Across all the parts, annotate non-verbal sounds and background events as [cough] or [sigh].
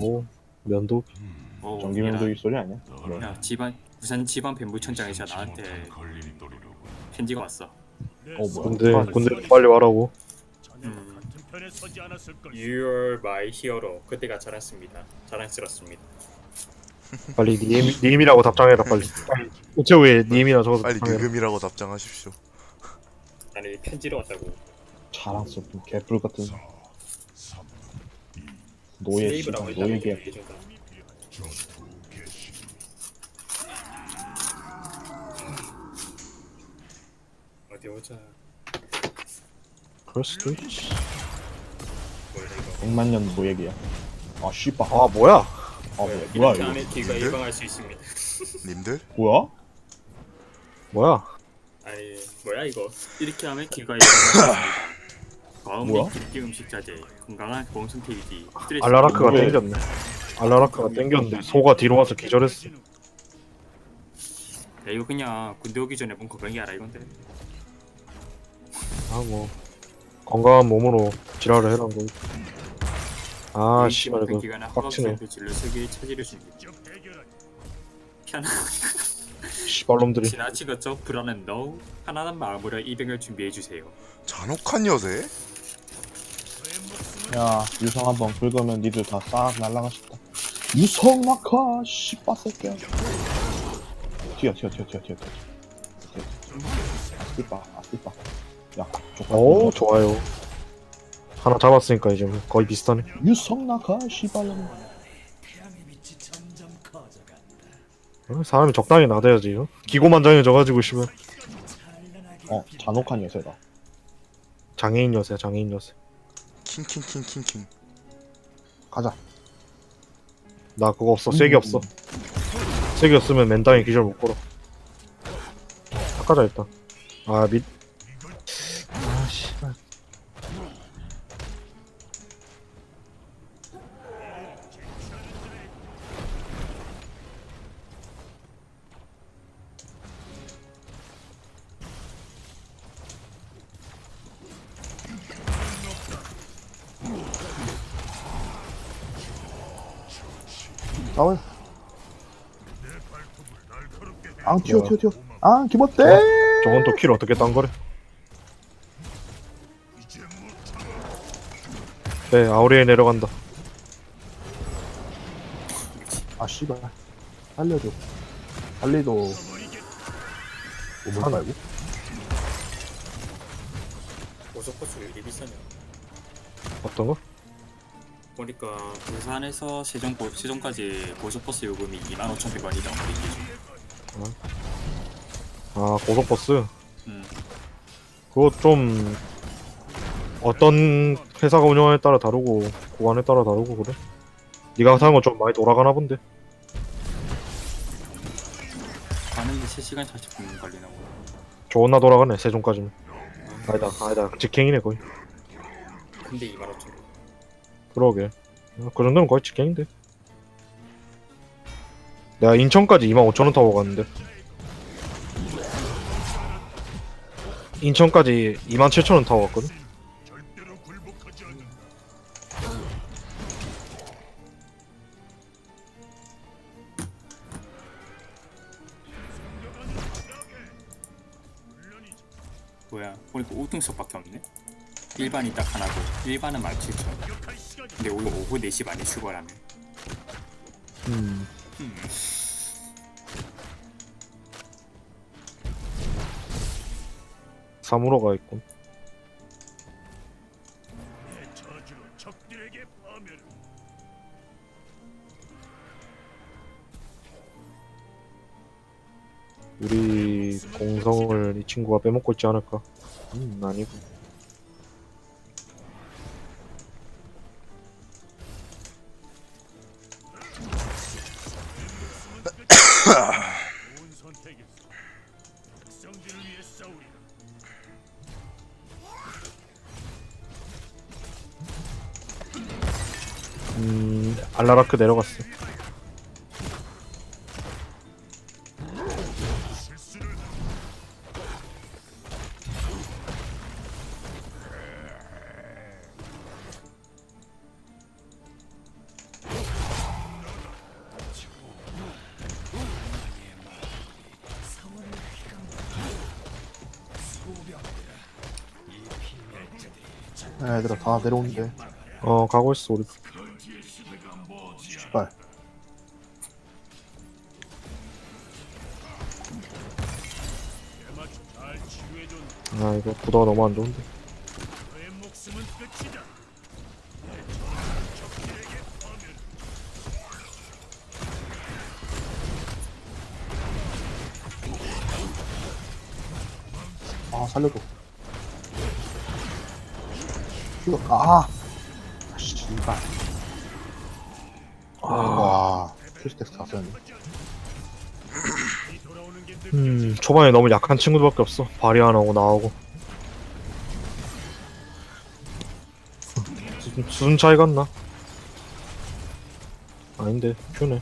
오 면도 오, 전기 면도기 소리 아니야? 네. 야, 야 집안 부산 집안 뱀물청장에서 나한테 편지가 왔어. 어 뭐야? 군대 아, 군대 빨리 와라고 음. 걸. You're my hero. 그때가 자랑스럽습니다. 자랑스럽습니다. 빨리 님 님이라고 답장해라 빨리 빨리 우체국에 님이라 적어서 빨리 답장해라 느금이라고 답장하십시오. 나는 편지로 왔다고. 자랑스럽군 개뿔 같은 노예 했다고 노예 계약. 어디 보자. 그럴 수도 있지 뭐야 이거. 100만 년 노예 계약 아 씨발 아 뭐야 아 뭐야 뭐야 이렇게 이거 뒤가 님들? 예방할 수 있습니다. 님들? 뭐야? 뭐야 아니 뭐야 이거. 이렇게 하면 뒤가 예방할 수 있습니다. 과음 뭐야? 및 기피 음식 자제, 건강한 보험 선택이지. 스트레스 알라라크가 왜? 땡겼네 알라라크가 땡겼는데 소가 뒤로 와서 기절했어 야 이거 그냥 군대 오기 전에 본 건강이 알아 이건데. 아 뭐 건강한 몸으로 지랄을 해란 거. 아이 씨발 그 이거 기간에 빡치네. 허각센터 진료 세계의 차지를 해결하기. 편안 씨발놈들이 지나치겠죠? 불안한 너 편안한 마음으로 입행을 준비해 주세요. 잔혹한 여세? 야 유성 한번 긁으면 니들 다 싹 날라가셨다. 유성 낙하 씨발 새끼야. 튀어 튀어 튀어 튀어 튀어 튀어. 아스피빠 아스피빠 야 조카 오 좋아요. 하나 잡았으니까 이제 뭐 거의 비슷하네. 유성 낙하 씨발놈. 어, 사람이 적당히 나대야지 어? 기고만장해져가지고 씨발. 어 잔혹한 여세다. 장애인 여세 장애인 여세 킹킹킹킹킹. 가자. 나 그거 없어. 세게 없어. 세게 없으면 맨땅에 기절 못 걸어. 닦아자 일단. 아 밑 싸워 앙 튀어. 튀어 튀어. 앙 기본대! 저건 또 킬 어떻게 딴 거래? 네 아우리에 내려간다. 아 씨발. 살려줘. 할리도. 오물 말고 고속버스 왜 이렇게 비싸냐? 어떤 거? 보니까 부산에서 세종 세종까지 고속버스 요금이 25,100원이다. 우리 기준. 아 고속버스 음. 그거 좀 어떤 회사가 운영하에 따라 다르고 구간에 따라 다르고 그래 네가 사는 건 좀 많이 돌아가나 본데 가는 게 3시간 40분 걸리나고. 좋은 나 돌아가네 세종까지는 아니다 아니다 직행이네 거의 근데 25,000원. 그러게 어, 그 정도는 거의 직행인데 내가 인천까지 25,000원 타고 갔는데 인천까지 27,000원 타고 갔거든. 뭐야? 보니까 우등석밖에 없네. 일반이 딱 하나고 일반은 17,000원. 근데 오늘 오후 4시 반에 출발하네. 음. 음. 사무로가 있군 내 저주로 적들에게 파멸을. 우리 공성을 이 친구가 빼먹고 있지 않을까? 음, 아니고. 선택이었어. 백성들을 위해 싸우리라. 음, 알라라크 내려갔어. 야, 얘들아 다 내려오는데. 어 가고 있어 우리 씨발. 치유해준 아 이거 보다가 너무 안 좋은데. 아 살려줘 이거 아. 아, 씨발 와 필스텍스 다 썼네 음 초반에 너무 약한 친구들밖에 없어. 발이 안 오고 나오고. 수준, 수준 차이 같나? 아닌데 큐네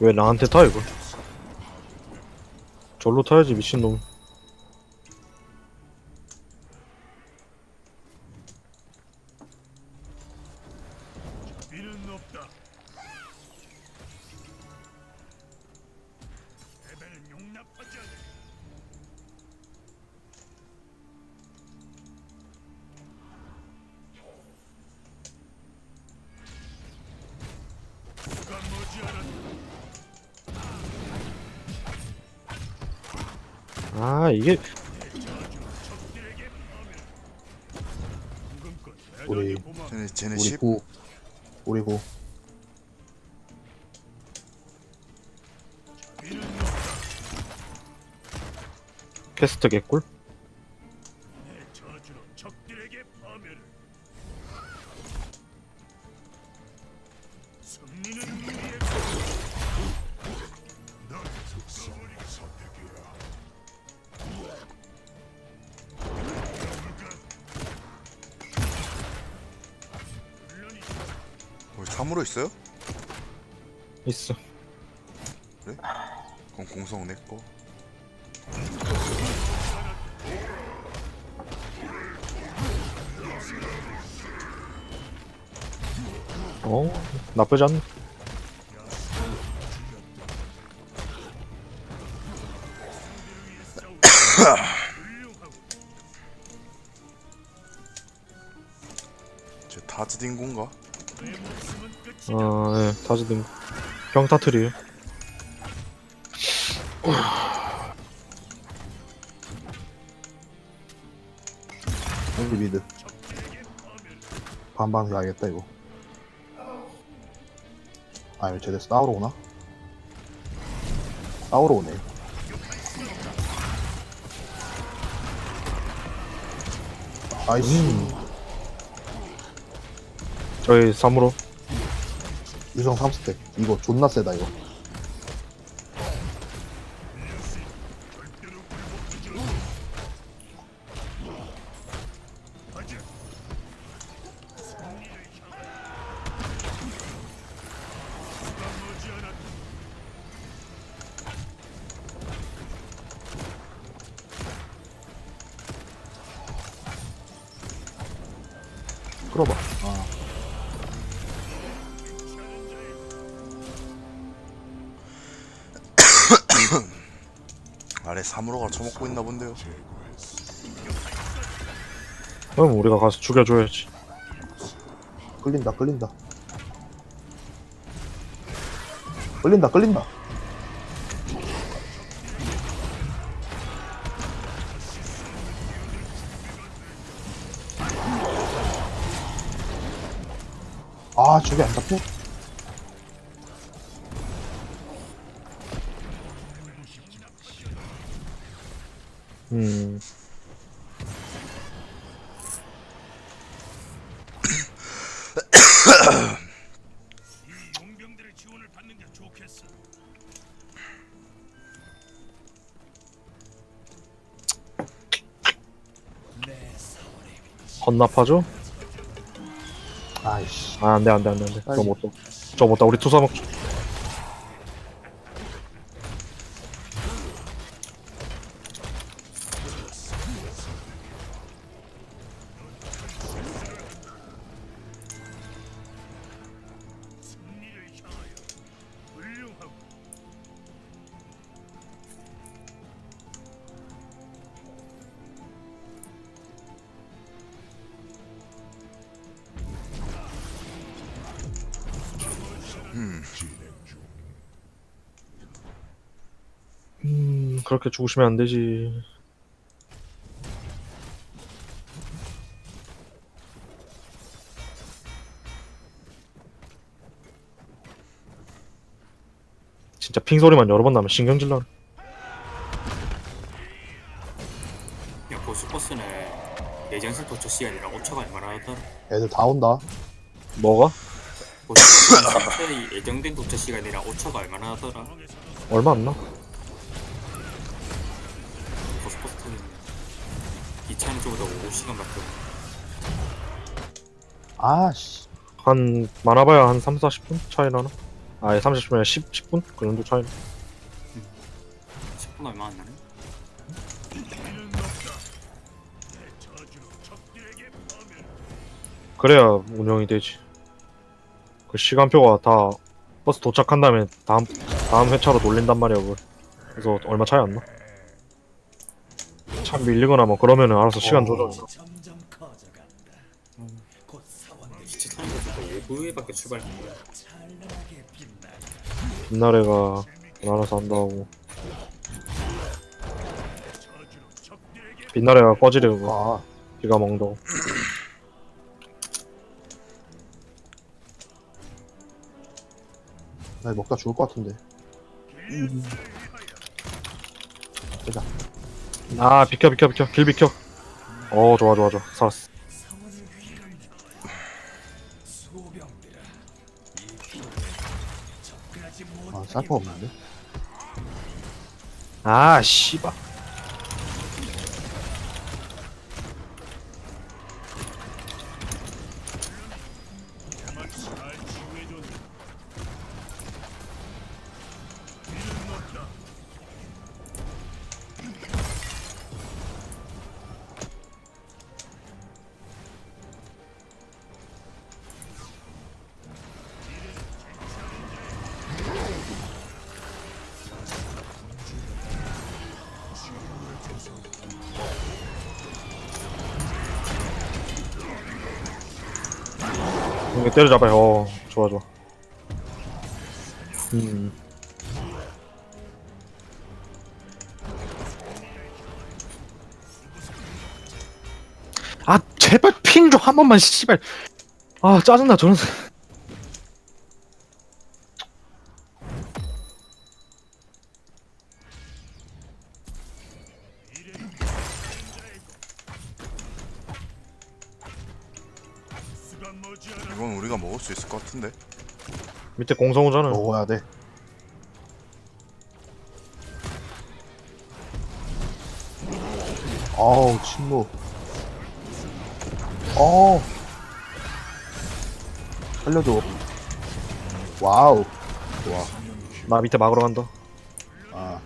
왜 나한테 타 이거? 절로 타야지 미친놈 아 이게 우리-. 쟤네 쟤네 우리 10구 우리 없다. 캐스트 개꿀 뭐 참으로 있어요? 있어. 그럼 공성 내꺼 어? 나쁘지 않네. 훌륭하고 쟤 다즈딩군가? 내 목숨은 끝이다. 아예 다지든 병타트리에요. 여기 미드. 반반 가야겠다 이거. 아니 쟤네 싸우러 오나? 싸우러 오네. 아이씨 저희 3으로. 유성 3스택 이거 존나 세다 이거 아래 3으로가 처먹고 있나 본데요. 그럼 우리가 가서 죽여줘야지. 끌린다 끌린다. 끌린다 끌린다. 아 저게 안 잡혀? 헌납하죠? 아이씨. 아 안 돼 안 돼 안 돼 안 돼. 저거 못다 저거 못다. 우리 투사 먹자 그렇게 죽으시면 안 되지 진짜 핑 소리만 여러 번 나면 신경질 나. 야 보스버스는 예전선 도착 시간이랑 5초가 얼마나 하더라 애들 다 온다. 뭐가? 보스버스의 예정된 도착 시간이랑 5초가 얼마나 하더라 얼마 안 나? 기차는 쪽으로 5시간 밖에 없네 아씨. 한 많아봐야 한 3, 40분 차이 나나? 아예 30분이나 10, 10분? 그 정도 차이 나. 10분 얼마 안 나네. 그래야 운영이 되지. 그 시간표가 다 버스 도착한 다음에 다음 다음 회차로 돌린단 말이야 그걸. 그래서 얼마 차이 안 나. 차 밀리거나 뭐 그러면은 알아서 시간 조절. 기차 타는 것도 5분에밖에 출발한 거야 찬란하게 빛나. 빛나래가 알아서 한다고. 빛나래가 꺼지려고 아, 비가 멍다고. 나 이거 먹다 죽을 것 같은데. 되자. 아 비켜 비켜 비켜 길 비켜. 어 좋아 좋아 좋아 살았어. 아, 쌀거 없는데? 아 씨발. 때려잡아요. 어 좋아 좋아. 음. 아 제발 핑 좀 한 번만 씨발. 아 짜증나 저런. 밑에 공성우잖아. 먹어야 돼. 어우, 침묵. 어 살려줘. 와우. 좋아. 나 밑에 막으러 간다. 아.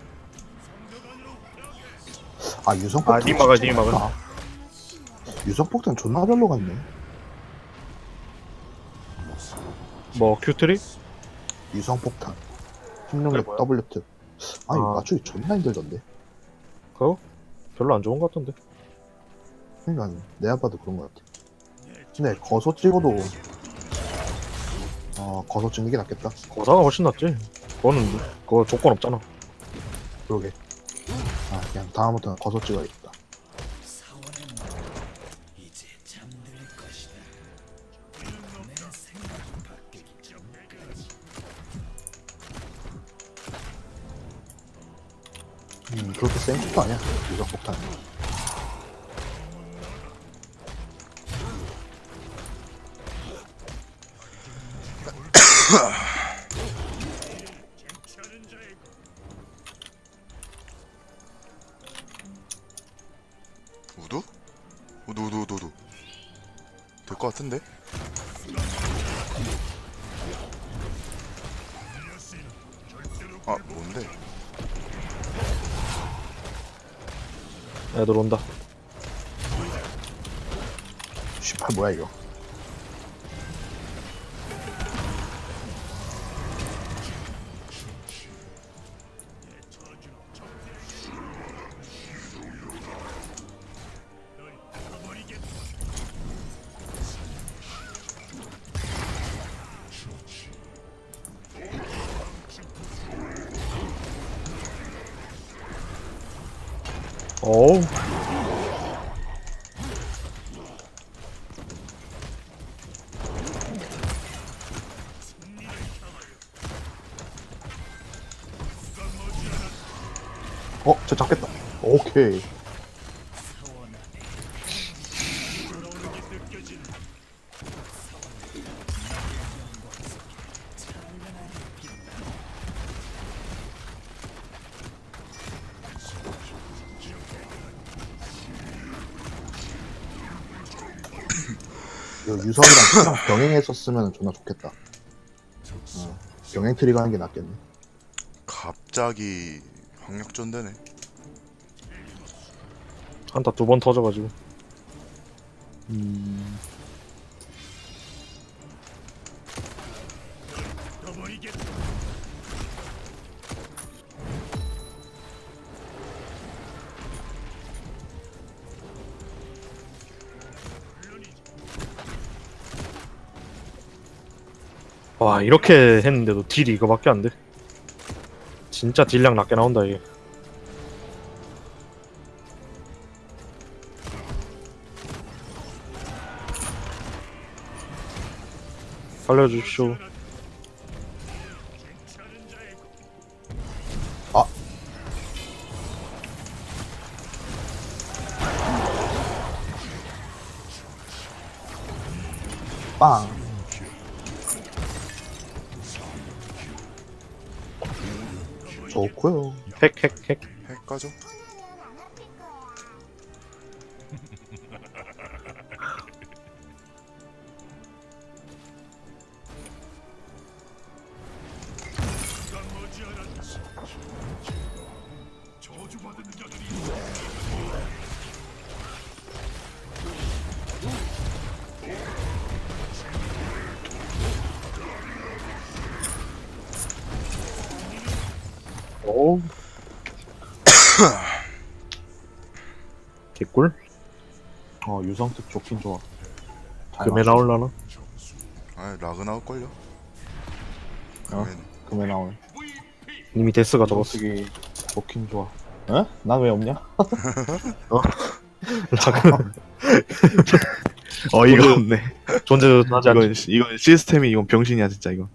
아, 유성폭탄. 아, 님 막아요, 님 막아요. 아, 유성폭탄 존나 별로 같네. 뭐 큐트리? 유성폭탄. 힘능력 뭐야? W트. 아니, 아. 맞추기 존나 힘들던데. 그거 별로 안 좋은 것 같던데. 그러니까 내가 봐도 그런 것 같아. 근데 거소 찍어도 어 거소 찍는 게 낫겠다. 거사가 훨씬 낫지. 그거는 그거 조건 없잖아. 그러게. 아 그냥 다음부터는 거소 찍어야겠다. 센 것도 아니야. 자의 것. [coughs] 우두? 우두 우두 우두 우두. 될 것 같은데? 애들 온다. 18 뭐야 이거? 어우 어, 저 잡겠다. 오케이. 이거 유성이랑 [laughs] 병행했었으면 존나 좋겠다. 어, 병행 트리 가는 게 낫겠네. 갑자기 확력전되네. 한타 두 번 터져가지고 음, 와 이렇게 했는데도 딜이 이거밖에 안 돼? 진짜 딜량 낮게 나온다 이게. 살려주십시오. 자의 빵. 좋고요. 핵 핵핵 핵 가죠? 오 [coughs] 개꿀 어, 유성특 좋긴 좋아. 잘 금에 맞춰. 나올라나 아 라그 나올걸요? 어? 그러면 금에 나오네. 이미 데스가 적었어 유성특이 좋긴 좋아. 어? 난왜 없냐? 라그 어이가 없네. 존재도 하지 않지 이건 이건 시스템이 이건 병신이야 진짜 이거.